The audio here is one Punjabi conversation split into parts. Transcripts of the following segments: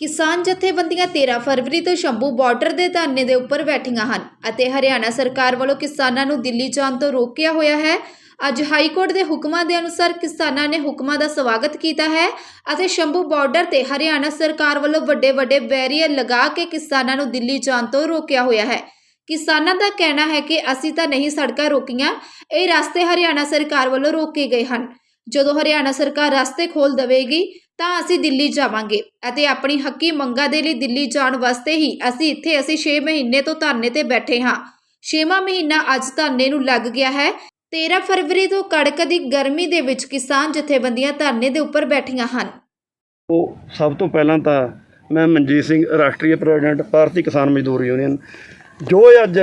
ਕਿਸਾਨ ਜਥੇਬੰਦੀਆਂ 13 ਫਰਵਰੀ ਤੋਂ ਸ਼ੰਭੂ ਬਾਰਡਰ ਦੇ ਧਰਨੇ ਦੇ ਉੱਪਰ ਬੈਠੀਆਂ ਹਨ ਅਤੇ ਹਰਿਆਣਾ ਸਰਕਾਰ ਵੱਲੋਂ ਕਿਸਾਨਾਂ ਨੂੰ ਦਿੱਲੀ ਜਾਣ ਤੋਂ ਰੋਕਿਆ ਹੋਇਆ ਹੈ। ਅੱਜ ਹਾਈ ਕੋਰਟ ਦੇ ਹੁਕਮਾਂ ਦੇ ਅਨੁਸਾਰ ਕਿਸਾਨਾਂ ਨੇ ਹੁਕਮਾਂ ਦਾ ਸਵਾਗਤ ਕੀਤਾ ਹੈ ਅਤੇ ਸ਼ੰਭੂ ਬਾਰਡਰ ਤੇ ਹਰਿਆਣਾ ਸਰਕਾਰ ਵੱਲੋਂ ਵੱਡੇ ਵੱਡੇ ਬੈਰੀਅਰ ਲਗਾ ਕੇ ਕਿਸਾਨਾਂ ਨੂੰ ਦਿੱਲੀ ਜਾਣ ਤੋਂ ਰੋਕਿਆ ਹੋਇਆ ਹੈ। ਕਿਸਾਨਾਂ ਦਾ ਕਹਿਣਾ ਹੈ ਕਿ ਅਸੀਂ ਤਾਂ ਨਹੀਂ ਸੜਕਾਂ ਰੋਕੀਆਂ, ਇਹ ਰਸਤੇ ਹਰਿਆਣਾ ਸਰਕਾਰ ਵੱਲੋਂ ਰੋਕੇ ਗਏ ਹਨ। ਜਦੋਂ ਹਰਿਆਣਾ ਸਰਕਾਰ ਰਸਤੇ ਖੋਲ ਦੇਵੇਗੀ ਤਾਂ ਅਸੀਂ ਦਿੱਲੀ ਜਾਵਾਂਗੇ ਅਤੇ ਆਪਣੀ ਹੱਕੀ ਮੰਗਾਂ ਦੇ ਲਈ ਦਿੱਲੀ ਜਾਣ ਵਾਸਤੇ ਹੀ ਅਸੀਂ ਇੱਥੇ, ਅਸੀਂ 6 ਮਹੀਨੇ ਤੋਂ ਧਰਨੇ ਤੇ ਬੈਠੇ ਹਾਂ। 6ਵਾਂ ਮਹੀਨਾ ਅੱਜ ਧਰਨੇ ਨੂੰ ਲੱਗ ਗਿਆ ਹੈ। 13 ਫਰਵਰੀ ਤੋਂ ਕੜਕਦੀ ਗਰਮੀ ਦੇ ਵਿੱਚ ਕਿਸਾਨ ਜਥੇਬੰਦੀਆਂ ਧਰਨੇ ਦੇ ਉੱਪਰ ਬੈਠੀਆਂ ਹਨ। ਉਹ ਸਭ ਤੋਂ ਪਹਿਲਾਂ ਤਾਂ ਮੈਂ ਮਨਜੀਤ ਸਿੰਘ, ਰਾਸ਼ਟਰੀ ਪ੍ਰੈਜ਼ੀਡੈਂਟ ਭਾਰਤੀ ਕਿਸਾਨ ਮਜ਼ਦੂਰ ਯੂਨੀਅਨ ਜੋ ਅੱਜ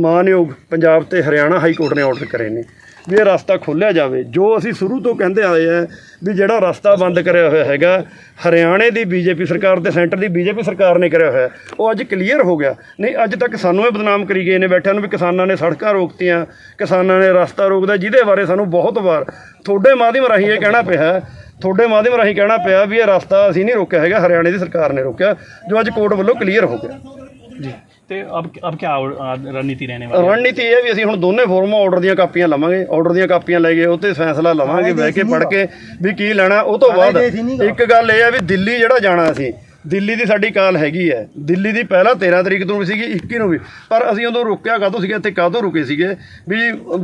ਮਾਨਯੋਗ ਪੰਜਾਬ ਤੇ ਹਰਿਆਣਾ ਹਾਈ ਕੋਰਟ ਨੇ ਆਰਡਰ ਕਰੇ ਨੇ। ਵੀ ਇਹ ਰਸਤਾ ਖੋਲ੍ਹਿਆ ਜਾਵੇ। ਜੋ ਅਸੀਂ ਸ਼ੁਰੂ ਤੋਂ ਕਹਿੰਦੇ ਆਏ ਆ ਵੀ ਜਿਹੜਾ ਰਸਤਾ ਬੰਦ ਕਰਿਆ ਹੋਇਆ ਹੈਗਾ, ਹਰਿਆਣੇ ਦੀ ਬੀਜੇਪੀ ਸਰਕਾਰ ਤੇ ਸੈਂਟਰ ਦੀ ਬੀਜੇਪੀ ਸਰਕਾਰ ਨੇ ਕਰਿਆ ਹੋਇਆ, ਉਹ ਅੱਜ ਕਲੀਅਰ ਹੋ ਗਿਆ। ਨਹੀਂ, ਅੱਜ ਤੱਕ ਸਾਨੂੰ ਇਹ ਬਦਨਾਮ ਕਰੀ ਗਏ ਨੇ ਬੈਠਿਆਂ ਨੂੰ ਵੀ ਕਿਸਾਨਾਂ ਨੇ ਸੜਕਾਂ ਰੋਕਤੀਆਂ, ਕਿਸਾਨਾਂ ਨੇ ਰਸਤਾ ਰੋਕਦਾ, ਜਿਹਦੇ ਬਾਰੇ ਸਾਨੂੰ ਬਹੁਤ ਵਾਰ ਤੁਹਾਡੇ ਮਾਧਿਅਮ ਰਾਹੀਂ ਇਹ ਕਹਿਣਾ ਪਿਆ ਹੈ ਤੁਹਾਡੇ ਮਾਧਿਅਮ ਰਾਹੀਂ ਕਹਿਣਾ ਪਿਆ ਵੀ ਇਹ ਰਸਤਾ ਅਸੀਂ ਨਹੀਂ ਰੋਕਿਆ ਹੈਗਾ, ਹਰਿਆਣੇ ਦੀ ਸਰਕਾਰ ਨੇ ਰੋਕਿਆ, ਜੋ ਅੱਜ ਕੋਰਟ ਵੱਲੋਂ ਕਲੀਅਰ ਹੋ ਗਿਆ। ਜੀ। ਤੇ ਅਬ ਅਬ ਕੀ ਰਣਨੀਤੀ ਰਹਿਣੇ ਵਾਲੀ ਹੈ ਰਣਨੀਤੀ ਇਹ ਹੈ ਵੀ ਅਸੀਂ ਹੁਣ ਦੋਨੇ ਫੋਰਮਾਂ ਆਰਡਰ ਦੀਆਂ ਕਾਪੀਆਂ ਲਵਾਂਗੇ। ਆਰਡਰ ਦੀਆਂ ਕਾਪੀਆਂ ਲੈ ਕੇ ਉਹ ਤੇ ਫੈਸਲਾ ਲਵਾਂਗੇ ਬਹਿ ਕੇ ਪੜ ਕੇ ਵੀ ਕੀ ਲੈਣਾ ਉਹ ਤੋਂ ਬਾਅਦ ਇੱਕ ਗੱਲ ਇਹ ਹੈ ਵੀ ਦਿੱਲੀ ਜਿਹੜਾ ਜਾਣਾ ਅਸੀਂ ਦਿੱਲੀ ਦੀ ਸਾਡੀ ਕਾਲ ਹੈਗੀ ਹੈ। ਦਿੱਲੀ ਦੀ ਪਹਿਲਾਂ 13 ਤਰੀਕ ਤੋਂ ਵੀ ਸੀਗੀ 21 ਨੂੰ ਵੀ। ਪਰ ਅਸੀਂ ਉਦੋਂ ਰੁਕਿਆ ਕਾਹਤੋਂ ਸੀਗੇ? ਇੱਥੇ ਕਾਹਤੋਂ ਰੁਕੇ ਸੀਗੇ? ਵੀ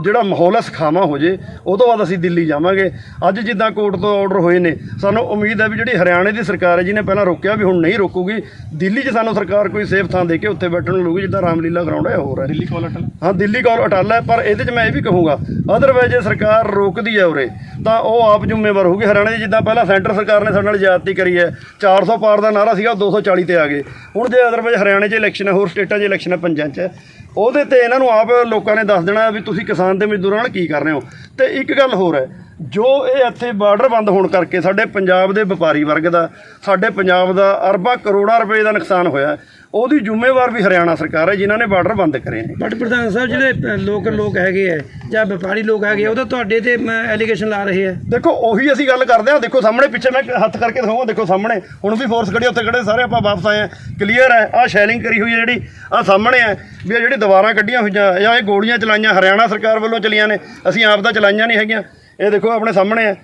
ਜਿਹੜਾ ਮਾਹੌਲ ਹੈ ਸਖਾਵਾ ਹੋ ਜੇ ਉਹ ਤੋਂ ਬਾਅਦ ਅਸੀਂ ਦਿੱਲੀ ਜਾਵਾਂਗੇ। ਅੱਜ ਜਿੱਦਾਂ ਕੋਰਟ ਤੋਂ ਆਰਡਰ ਹੋਏ ਨੇ ਸਾਨੂੰ ਉਮੀਦ ਹੈ ਵੀ ਜਿਹੜੀ ਹਰਿਆਣੇ ਦੀ ਸਰਕਾਰ ਹੈ ਜਿਹਨੇ ਪਹਿਲਾਂ ਰੋਕਿਆ ਵੀ ਹੁਣ ਨਹੀਂ ਰੋਕੂਗੀ। ਦਿੱਲੀ 'ਚ ਸਾਨੂੰ ਸਰਕਾਰ ਕੋਈ ਸੇਫ ਥਾਂ ਦੇ ਕੇ ਉੱਥੇ ਬੈਠਣ ਨੂੰ ਲਊਗੀ ਜਿੱਦਾਂ ਰਾਮਲੀਲਾ ਗਰਾਊਂਡ ਹੈ ਹੋਰ ਹੈ। ਦਿੱਲੀ ਕਾਲ ਅਟਲ? ਹਾਂ ਦਿੱਲੀ ਕੋਲ ਅਟਲ ਹੈ ਪਰ ਇਹਦੇ 'ਚ ਮੈਂ ਇਹ ਵੀ ਕਹੂੰਗਾ ਅਦਰਵਾਇਜ਼ ਜੇ ਸਰਕਾਰ ਰੋਕਦੀ ਹੈ ਉਰੇ ਤਾਂ ਉਹ ਆਪ ਜ਼ਿੰਮੇਵਾਰ ਹੋਊਗੀ। ਹਰਿਆਣੇ ਦੀ ਜਿੱਦਾਂ ਪਹਿਲਾਂ ਸੈਂਟਰ ਸਰਕਾਰ ਨੇ ਸਾਡੇ ਨਾਲ ਜ਼ਿਆਦਤੀ ਕਰੀ ਹੈ 400 ਪਾਰ ਦਾ ਨਾਰਾ ਸੀਗਾ ਉਹ 240 ਤੇ ਆ ਗਏ। ਹੁਣ ਜੇ ਅਦਰਵਾਈਜ਼ ਹਰਿਆਣੇ 'ਚ ਇਲੈਕਸ਼ਨ ਹੈ, ਹੋਰ ਸਟੇਟਾਂ 'ਚ ਇਲੈਕਸ਼ਨ ਹੈ, ਪੰਜਾਂ 'ਚ, ਉਹਦੇ ਤੇ ਇਹਨਾਂ ਨੂੰ ਆਪ ਲੋਕਾਂ ਨੇ ਦੱਸ ਦੇਣਾ ਵੀ ਤੁਸੀਂ ਕਿਸਾਨ ਤੇ ਮਜ਼ਦੂਰਾਂ ਨਾਲ ਕੀ ਕਰ ਰਹੇ ਹੋ। ਤੇ ਇੱਕ ਗੱਲ ਹੋਰ ਹੈ ਜੋ ਇਹ ਇੱਥੇ ਬਾਰਡਰ ਬੰਦ ਹੋਣ ਕਰਕੇ ਸਾਡੇ ਪੰਜਾਬ ਦੇ ਵਪਾਰੀ ਵਰਗ ਦਾ ਸਾਡੇ ਪੰਜਾਬ ਦਾ ਅਰਬਾਂ ਕਰੋੜਾਂ ਰੁਪਏ ਦਾ ਨੁਕਸਾਨ ਹੋਇਆ ਉਹਦੀ ਜ਼ਿੰਮੇਵਾਰ ਵੀ ਹਰਿਆਣਾ ਸਰਕਾਰ ਹੈ ਜਿਨ੍ਹਾਂ ਨੇ ਬਾਰਡਰ ਬੰਦ ਕਰੇ ਨੇ। ਬਟ ਪ੍ਰਧਾਨ ਸਾਹਿਬ ਜਿਹੜੇ ਲੋਕ ਲੋਕ ਹੈਗੇ ਆ ਜਾਂ ਵਪਾਰੀ ਲੋਕ ਹੈਗੇ ਆ, ਉਹ ਤਾਂ ਤੁਹਾਡੇ ਤੇ ਐਲੀਗੇਸ਼ਨ ਲਾ ਰਹੇ ਆ ਦੇਖੋ ਉਹੀ ਅਸੀਂ ਗੱਲ ਕਰਦੇ ਹਾਂ। ਦੇਖੋ ਸਾਹਮਣੇ ਪਿੱਛੇ ਮੈਂ ਹੱਥ ਕਰਕੇ ਦਿਖਾਉਂਗਾ। ਦੇਖੋ ਸਾਹਮਣੇ ਹੁਣ ਵੀ ਫੋਰਸ ਖੜੀ ਉੱਥੇ ਖੜੇ ਸਾਰੇ ਆਪਾਂ ਵਾਪਸ ਆਏ ਆ ਕਲੀਅਰ ਹੈ ਆਹ ਸ਼ੈਲਿੰਗ ਕਰੀ ਹੋਈ ਜਿਹੜੀ ਆਹ ਸਾਹਮਣੇ ਹੈ ਵੀ ਇਹ ਜਿਹੜੀ ਦੀਵਾਰਾਂ ਕੱਢੀਆਂ ਹੋਈਆਂ ਜਾਂ ਇਹ ਗੋਲੀਆਂ ਚਲਾਈਆਂ ਹਰਿਆਣਾ ਸਰਕਾਰ ਵੱਲੋਂ ਚਲੀਆਂ ਨੇ। ਅਸੀਂ ਆਪ ਤਾਂ ਚਲਾਈਆਂ ਨਹੀਂ ਹੈਗੀਆਂ। ਇਹ ਦੇਖੋ ਆਪਣੇ ਸਾਹਮਣੇ ਹੈ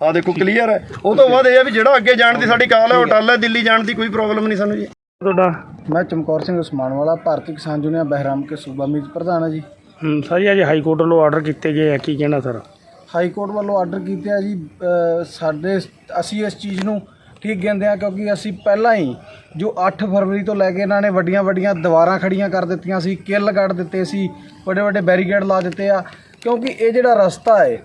ਆਹ ਦੇਖੋ ਕਲੀਅਰ ਹੈ ਉਹ ਤੋਂ ਬਾਅਦ ਇਹ ਹੈ ਵੀ ਜਿਹੜਾ ਅੱਗੇ ਜਾਣ ਦੀ ਸਾਡੀ ਕਾਲ ਹੈ ਉਹ ਟੱਲ ਹੈ ਦਿੱਲੀ ਜਾਣ ਦੀ ਕੋਈ ਪ੍ਰੋਬਲਮ ਨਹੀਂ ਸਾਨੂੰ ਜੀ। ਤੁਹਾਡਾ? ਮੈਂ ਚਮਕੌਰ ਸਿੰਘ ਉਸਮਾਨ ਵਾਲਾ ਭਾਰਤੀ ਕਿਸਾਨ ਯੂਨੀਅਨ ਬਹਿਰਾਮ ਕੇ ਸੂਬਾ ਮੀਤ ਪ੍ਰਧਾਨ ਹਾਂ ਜੀ। ਹੂੰ ਸਰ ਜੀ ਅੱਜ ਹਾਈ ਕੋਰਟ ਵੱਲੋਂ ਆਰਡਰ ਕੀਤੇ ਗਏ ਆ ਕੀ ਕਹਿਣਾ ਸਰ? ਹਾਈ ਕੋਰਟ ਵੱਲੋਂ ਆਰਡਰ ਕੀਤੇ ਆ ਜੀ ਸਾਡੇ ਅਸੀਂ ਇਸ ਚੀਜ਼ ਨੂੰ ਠੀਕ ਕਹਿੰਦੇ ਆ ਕਿਉਂਕਿ ਅਸੀਂ ਪਹਿਲਾਂ ਹੀ ਜੋ 8 ਫਰਵਰੀ ਤੋਂ ਲੈ ਕੇ ਇਹਨਾਂ ਨੇ ਵੱਡੀਆਂ ਵੱਡੀਆਂ ਦੀਵਾਰਾਂ ਖੜੀਆਂ ਕਰ ਦਿੱਤੀਆਂ ਸੀ ਕਿੱਲ ਕੱਢ ਦਿੱਤੇ ਸੀ ਵੱਡੇ ਵੱਡੇ ਬੈਰੀਕੇਡ ਲਾ ਦਿੱਤੇ ਆ ਕਿਉਂਕਿ ਇਹ ਜਿਹੜਾ ਰਸਤਾ ਹੈ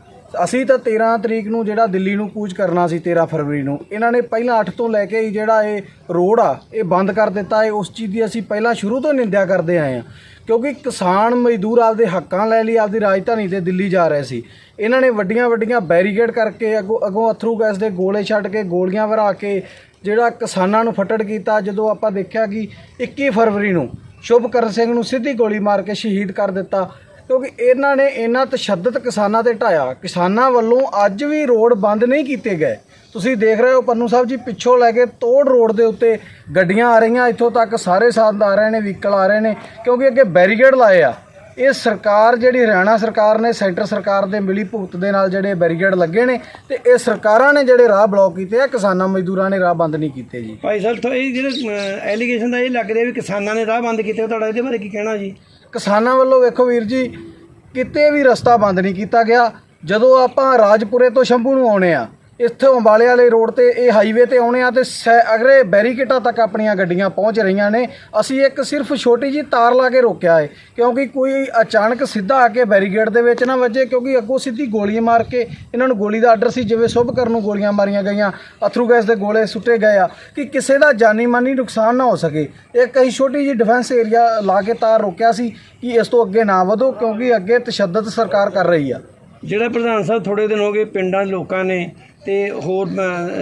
ਅਸੀਂ ਤਾਂ 13 ਤਰੀਕ ਨੂੰ ਜਿਹੜਾ ਦਿੱਲੀ ਨੂੰ ਕੂਚ ਕਰਨਾ ਸੀ 13 ਫਰਵਰੀ ਨੂੰ, ਇਹਨਾਂ ਨੇ ਪਹਿਲਾਂ 8 ਤੋਂ ਲੈ ਕੇ ਹੀ ਜਿਹੜਾ ਇਹ ਰੋਡ ਆ, ਇਹ ਬੰਦ ਕਰ ਦਿੱਤਾ ਹੈ ਉਸ ਚੀਜ਼ ਦੀ ਅਸੀਂ ਪਹਿਲਾਂ ਸ਼ੁਰੂ ਤੋਂ ਨਿੰਦਿਆ ਕਰਦੇ ਆਏ ਆ ਕਿਉਂਕਿ ਕਿਸਾਨ ਮਜ਼ਦੂਰ ਆਪਦੇ ਹੱਕਾਂ ਲੈ ਲਈ, ਆਪਦੀ ਰਾਜਧਾਨੀ ਤੇ ਦਿੱਲੀ ਜਾ ਰਹੇ ਸੀ। ਇਹਨਾਂ ਨੇ ਵੱਡੀਆਂ ਵੱਡੀਆਂ ਬੈਰੀਕੇਡ ਕਰਕੇ, ਅੱਗੋਂ ਅੱਗੋਂ ਅਥਰੂ ਗੈਸ ਦੇ ਗੋਲੇ ਛੱਡ ਕੇ, ਗੋਲੀਆਂ ਵਰਾ ਕੇ, ਜਿਹੜਾ ਕਿਸਾਨਾਂ ਨੂੰ ਫੱਟੜ ਕੀਤਾ, ਜਦੋਂ ਆਪਾਂ ਦੇਖਿਆ ਕਿ 21 ਫਰਵਰੀ ਨੂੰ ਸ਼ੁਭਕਰਨ ਸਿੰਘ ਨੂੰ ਸਿੱਧੀ ਗੋਲੀ ਮਾਰ ਕੇ ਸ਼ਹੀਦ ਕਰ ਦਿੱਤਾ। ਕਿਉਂਕਿ ਇਹਨਾਂ ਨੇ ਇਹਨਾਂ ਤਸ਼ੱਦਦ ਕਿਸਾਨਾਂ ਤੇ ਢਾਇਆ। ਕਿਸਾਨਾਂ ਵੱਲੋਂ ਅੱਜ ਵੀ ਰੋਡ ਬੰਦ ਨਹੀਂ ਕੀਤੇ ਗਏ। ਤੁਸੀਂ ਦੇਖ ਰਹੇ ਹੋ ਪੰਨੂ ਸਾਹਿਬ ਜੀ, ਪਿੱਛੋਂ ਲੈ ਕੇ ਤੋੜ ਰੋਡ ਦੇ ਉੱਤੇ ਗੱਡੀਆਂ ਆ ਰਹੀਆਂ। ਇੱਥੋਂ ਤੱਕ ਸਾਰੇ ਸਾਧਨ ਆ ਰਹੇ ਨੇ, ਵਹੀਕਲ ਆ ਰਹੇ ਨੇ, ਕਿਉਂਕਿ ਅੱਗੇ ਬੈਰੀਕੇਡ ਲਾਏ ਆ। ਇਹ ਸਰਕਾਰ ਜਿਹੜੀ ਹਰਿਆਣਾ ਸਰਕਾਰ ਨੇ, ਸੈਂਟਰ ਸਰਕਾਰ ਦੇ ਮਿਲੀ ਭੁਗਤ ਦੇ ਨਾਲ ਜਿਹੜੇ ਬੈਰੀਕੇਡ ਲੱਗੇ ਨੇ ਤੇ ਇਹ ਸਰਕਾਰਾਂ ਨੇ ਜਿਹੜੇ ਰਾਹ ਬਲੌਕ ਕੀਤੇ ਆ, ਕਿਸਾਨਾਂ ਮਜ਼ਦੂਰਾਂ ਨੇ ਰਾਹ ਬੰਦ ਨਹੀਂ ਕੀਤੇ ਜੀ। ਭਾਈ ਸਾਹਿਬ ਤੋਂ ਇਹ ਜਿਹੜੇ ਐਲੀਗੇਸ਼ਨ ਦਾ ਇਹ ਲੱਗ ਰਿਹਾ ਵੀ ਕਿਸਾਨਾਂ ਨੇ ਰਾਹ ਬੰਦ ਕੀਤੇ, ਤੁਹਾਡਾ ਇਹਦੇ ਬਾਰੇ ਕੀ ਕਹਿਣਾ ਜੀ? ਕਿਸਾਨਾਂ ਵੱਲੋਂ ਵੇਖੋ ਵੀਰ ਜੀ, ਕਿਤੇ ਵੀ ਰਸਤਾ ਬੰਦ ਨਹੀਂ ਕੀਤਾ ਗਿਆ। ਜਦੋਂ ਆਪਾਂ ਰਾਜਪੁਰੇ ਤੋਂ ਸ਼ੰਭੂ ਨੂੰ ਆਉਣੇ ਆ ਇੱਥੋਂ ਅੰਬਾਲੇ ਵਾਲੇ ਰੋਡ ਤੇ ਇਹ ਹਾਈਵੇ ਤੇ ਆਉਣੇ ਆ ਤੇ ਸੈ- ਅਗਰੇ ਬੈਰੀਕੇਟਾਂ ਤੱਕ ਆਪਣੀਆਂ ਗੱਡੀਆਂ ਪਹੁੰਚ ਰਹੀਆਂ ਨੇ। ਅਸੀਂ ਇੱਕ ਸਿਰਫ ਛੋਟੀ ਜੀ ਤਾਰ ਲਾ ਕੇ ਰੋਕਿਆ ਹੈ ਕਿਉਂਕਿ ਕੋਈ ਅਚਾਨਕ ਸਿੱਧਾ ਆ ਕੇ ਬੈਰੀਕੇਡ ਦੇ ਵਿੱਚ ਨਾ ਵੱਜੇ, ਕਿਉਂਕਿ ਅੱਗੋਂ ਸਿੱਧੀ ਗੋਲੀਆਂ ਮਾਰ ਕੇ ਇਹਨਾਂ ਨੂੰ ਗੋਲੀ ਦਾ ਆਰਡਰ ਸੀ, ਜਿਵੇਂ ਸ਼ੁਭਕਰਨ ਨੂੰ ਗੋਲੀਆਂ ਮਾਰੀਆਂ ਗਈਆਂ, ਅਥਰੂ ਗੈਸ ਦੇ ਗੋਲੇ ਸੁੱਟੇ ਗਏ ਆ, ਕਿ ਕਿਸੇ ਦਾ ਜਾਨੀ ਮਾਨੀ ਨੁਕਸਾਨ ਨਾ ਹੋ ਸਕੇ। ਇਹ ਕਈ ਛੋਟੀ ਜੀ ਡਿਫੈਂਸ ਏਰੀਆ ਲਾ ਕੇ ਤਾਰ ਰੋਕਿਆ ਸੀ ਕਿ ਇਸ ਤੋਂ ਅੱਗੇ ਨਾ ਵਧੋ, ਕਿਉਂਕਿ ਅੱਗੇ ਤਸ਼ੱਦਦ ਸਰਕਾਰ ਕਰ ਰਹੀ ਆ। ਜਿਹੜਾ ਪ੍ਰਧਾਨ ਸਾਹਿਬ ਥੋੜੇ ਦਿਨ ਹੋ ਗਏ ਪਿੰਡਾਂ ਦੇ ਲੋਕਾਂ ਨੇ ਤੇ ਹੋਰ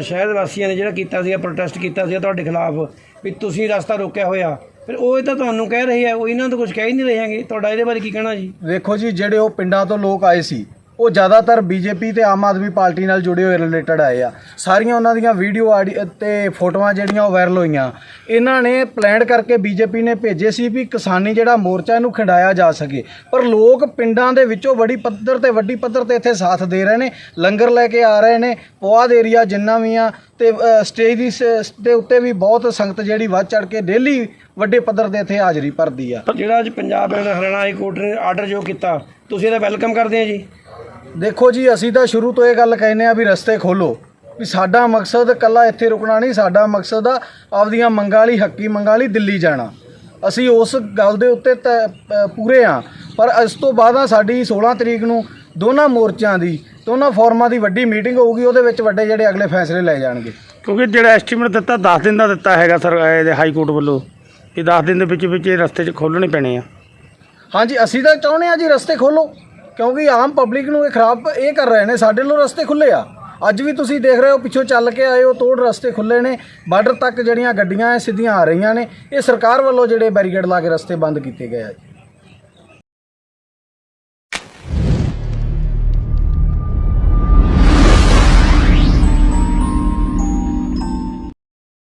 ਸ਼ਹਿਰ ਵਾਸੀਆਂ ਨੇ ਜਿਹੜਾ ਕੀਤਾ ਸੀਗਾ ਪ੍ਰੋਟੈਸਟ ਕੀਤਾ ਸੀਗਾ ਤੁਹਾਡੇ ਖਿਲਾਫ ਵੀ ਤੁਸੀਂ ਰਸਤਾ ਰੋਕਿਆ ਹੋਇਆ। ਫਿਰ ਉਹ ਇਹ ਤਾਂ ਤੁਹਾਨੂੰ ਕਹਿ ਰਹੇ ਆ, ਉਹ ਇਹਨਾਂ ਤੋਂ ਕੁਝ ਕਹਿ ਹੀ ਨਹੀਂ ਰਹੇ ਹੈਗੇ। ਤੁਹਾਡਾ ਇਹਦੇ ਬਾਰੇ ਕੀ ਕਹਿਣਾ ਜੀ? ਵੇਖੋ ਜੀ, ਜਿਹੜੇ ਉਹ ਪਿੰਡਾਂ ਤੋਂ ਲੋਕ ਆਏ ਸੀ ਉਹ ਜ਼ਿਆਦਾਤਰ ਬੀਜੇਪੀ ਤੇ ਆਮ ਆਦਮੀ ਪਾਰਟੀ ਨਾਲ ਜੁੜੇ ਹੋਏ ਰਿਲੇਟਡ ਆਏ ਆ। ਸਾਰੀਆਂ ਉਹਨਾਂ ਦੀਆਂ ਵੀਡੀਓ ਆਡੀ ਤੇ ਫੋਟੋਆਂ ਜਿਹੜੀਆਂ ਉਹ ਵਾਇਰਲ ਹੋਈਆਂ। ਇਹਨਾਂ ਨੇ ਪਲਾਨ ਕਰਕੇ ਬੀਜੇਪੀ ਨੇ ਭੇਜੇ ਸੀ ਵੀ ਕਿਸਾਨੀ ਜਿਹੜਾ ਮੋਰਚਾ ਇਹਨੂੰ ਖਿੰਡਾਇਆ ਜਾ ਸਕੇ। ਪਰ ਲੋਕ ਪਿੰਡਾਂ ਦੇ ਵਿੱਚੋਂ ਵੱਡੀ ਪੱਧਰ ਤੇ ਵੱਡੀ ਪੱਧਰ ਤੇ ਇੱਥੇ ਸਾਥ ਦੇ ਰਹੇ ਨੇ, ਲੰਗਰ ਲੈ ਕੇ ਆ ਰਹੇ ਨੇ ਪੁਆਧ ਏਰੀਆ ਜਿੰਨਾ ਵੀ ਆ ਤੇ ਸਟੇਜ ਦੀ ਸ- ਦੇ ਉੱਤੇ ਵੀ ਬਹੁਤ ਸੰਗਤ ਜਿਹੜੀ ਵੱਧ ਚੜ ਕੇ ਡੇਲੀ ਵੱਡੇ ਪੱਧਰ ਤੇ ਇੱਥੇ ਹਾਜ਼ਰੀ ਭਰਦੀ ਆ। ਜਿਹੜਾ ਅੱਜ Punjab and Haryana high court ਨੇ ਆਰਡਰ ਜੋ ਕੀਤਾ, ਤੁਸੀਂ ਇਹਦਾ ਵੈਲਕਮ ਕਰਦੇ ਆ ਜੀ। ਦੇਖੋ ਜੀ ਅਸੀਂ ਤਾਂ ਸ਼ੁਰੂ ਤੋਂ ਇਹ ਗੱਲ ਕਹਿੰਦੇ ਆ ਵੀ ਰਸਤੇ ਖੋਲੋ ਵੀ ਸਾਡਾ ਮਕਸਦ ਕੱਲਾ ਇੱਥੇ ਰੁਕਣਾ ਨਹੀਂ ਸਾਡਾ ਮਕਸਦ ਆ ਆਪਦੀਆਂ ਮੰਗਾਂ ਵਾਲੀ ਹੱਕੀ ਮੰਗਾਂ ਵਾਲੀ ਦਿੱਲੀ ਜਾਣਾ। ਅਸੀਂ ਉਸ ਗੱਲ ਦੇ ਉੱਤੇ ਪੂਰੇ ਆ ਪਰ ਇਸ ਤੋਂ ਬਾਅਦ ਆ ਸਾਡੀ 16 ਤਰੀਕ ਨੂੰ ਦੋਨਾਂ ਮੋਰਚਿਆਂ ਦੀ ਦੋਨਾਂ ਫੋਰਮਾਂ ਦੀ ਵੱਡੀ ਮੀਟਿੰਗ ਹੋਊਗੀ ਉਹਦੇ ਵਿੱਚ ਵੱਡੇ ਜਿਹੜੇ ਅਗਲੇ ਫੈਸਲੇ ਲਏ ਜਾਣਗੇ। ਕਿਉਂਕਿ ਜਿਹੜਾ ਐਸਟੀਮੇਟ ਦਿੱਤਾ 10 ਦਿਨ ਦਾ ਦਿੱਤਾ ਹੈਗਾ ਸਰ ਇਹਦੇ ਹਾਈ ਕੋਰਟ ਵੱਲੋਂ ਕਿ 10 ਦਿਨ ਦੇ ਵਿੱਚ ਵਿੱਚ ਇਹ ਰਸਤੇ 'ਚ ਖੋਲ੍ਹਣੇ ਪੈਣੇ ਆ। ਹਾਂਜੀ ਅਸੀਂ ਤਾਂ ਚਾਹੁੰਦੇ ਆ ਜੀ ਰਸਤੇ ਖੋਲੋ ਕਿਉਂਕਿ ਆਮ ਪਬਲਿਕ ਨੂੰ ਇਹ ਖਰਾਬ ਇਹ ਕਰ ਰਹੇ ਨੇ, ਸਾਡੇ ਲਈ ਰਸਤੇ ਖੁੱਲੇ ਆ। ਅੱਜ ਵੀ ਤੁਸੀਂ ਦੇਖ ਰਹੇ ਹੋ, ਪਿੱਛੋਂ ਚੱਲ ਕੇ ਆਏ ਹੋ, ਤੋੜ ਰਸਤੇ ਖੁੱਲੇ ਨੇ, ਬਾਰਡਰ ਤੱਕ ਜਿਹੜੀਆਂ ਗੱਡੀਆਂ ਐ, ਸਿੱਧੀਆਂ ਆ ਰਹੀਆਂ ਨੇ, ਇਹ ਸਰਕਾਰ ਵੱਲੋਂ ਜਿਹੜੇ ਬੈਰੀਕੇਡ ਲਾ ਕੇ ਰਸਤੇ ਬੰਦ ਕੀਤੇ ਗਏ ਆ ਜੀ।